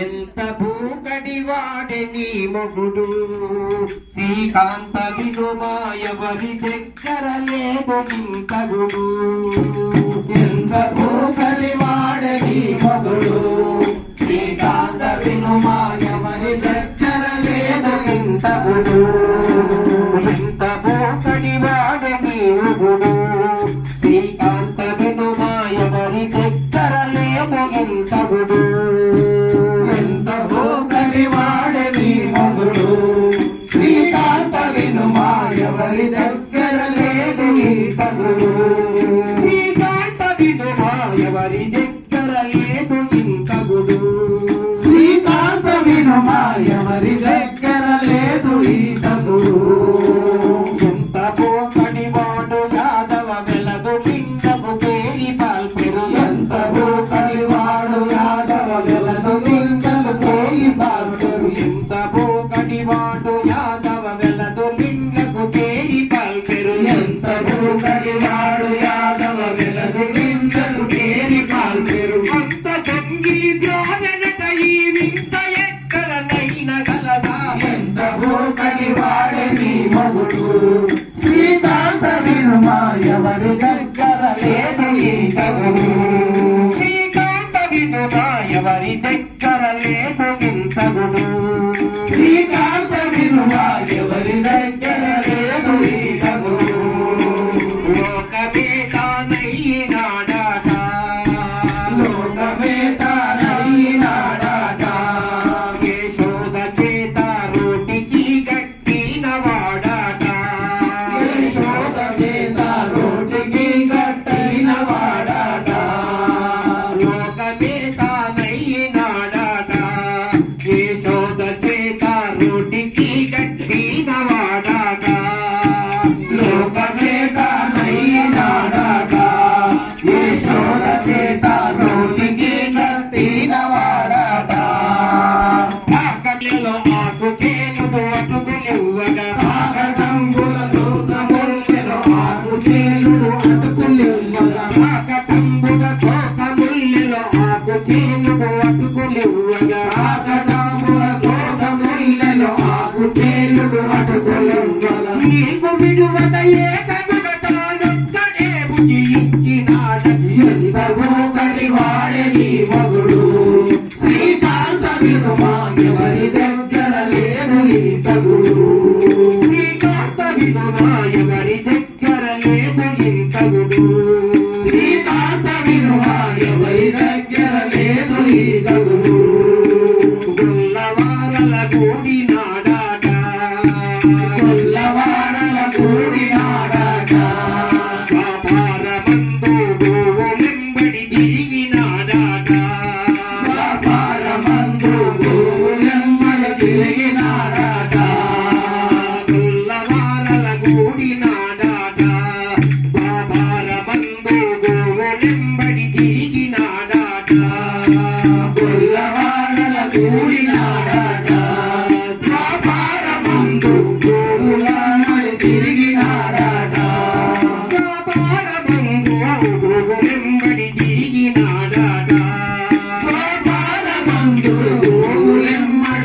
ఎంత భూకటి వాడే నీ మొగుడు? శ్రీకాంత వినుమాయవరి దగ్గర లేదు ఇంతగుడు ఎంత భూకటి వాడే నీ మొగుడు? శ్రీకాంత వినుమాయమని దగ్గర లేదు ఇంతగుడు ఎంత భూకటి వాడే నీ మొగుడు? శ్రీకాంత వినుమాయవరి దగ్గర లేదు ఇంతగుడు ఎంత భూకలి వాడని మొగుడు. శ్రీకాంత వినుమాయవరి దగ్గర లేదు ఈ తగుడు. శ్రీకాంత వినుమాయవరి దగ్గర లేదు ఇంతగుడు శ్రీకాంత వినుమాయవరి దగ్గర లేదు ఈ తగుడు. వాడు యాదవ వెలదు లింగకు పేరి పాల్పెరు ఎంత భూకలి వాడు యాదవ వెలను లింగకు పేరి పాల్గొరు భక్త దొంగి ద్రోణనట ఈ వింత ఎక్కడనైన గలదా? ఎంత భూకలి వాడని మగుడు? da Mm-hmm. తిరిగినాడాట కొల్లవాడల వ్యాపారమందు గోవులమ్మల తిరిగినాడాట వ్యాపారమందు గోవులెంబడి తిరిగినాడాట వ్యాపారమందు గోవులెమ్మల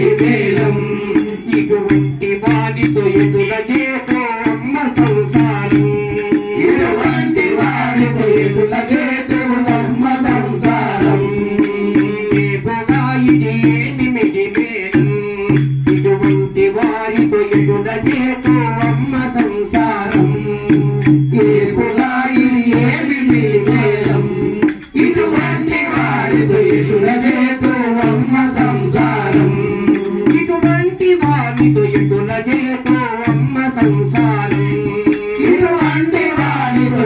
ఏమి ఇటువంటి వారితో ఎదుల చేతో అమ్మ సంసారం. ఇటువంటి సంసారం ఇది ఏమి ఇటువంటి వారితో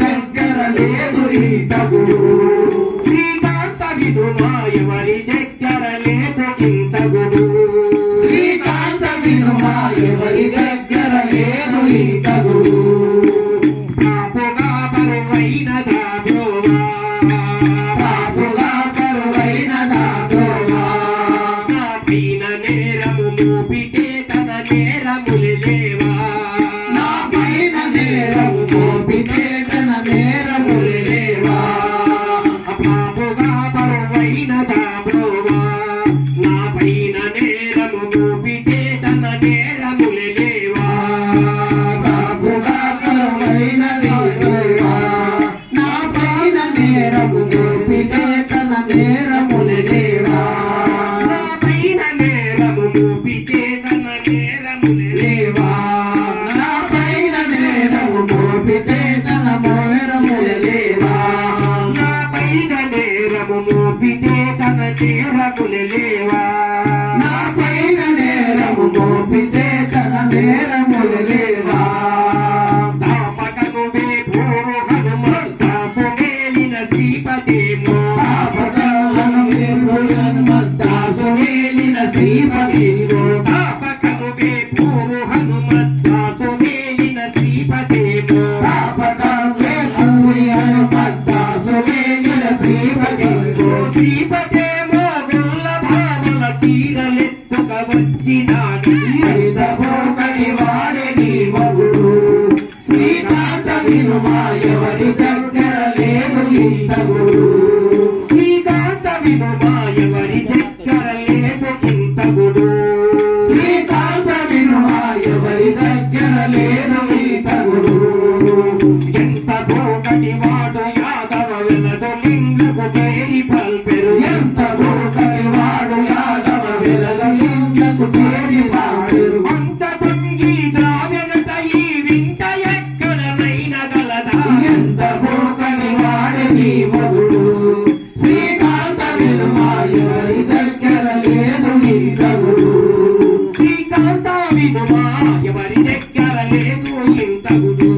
దగ్గర లేదు ఈతకు శ్రీకాంత విధుమా ఎవరి దగ్గర లేదు ఇంతకు శ్రీకాంత విధుమా ఎవరి దగ్గర లేదు ఈతకు పాపుగా పరువైన దాగోవా. పాపుగా పరువైన దాగో Yeah. వచ్చినాడు. వాడని మగుడు శ్రీకాంత వినుమా ఎవరి దగ్గర లేదు ఇంతగుడు శ్రీకాంత వినుమా ఎవరి దగ్గర లేదు ఇంత గుడు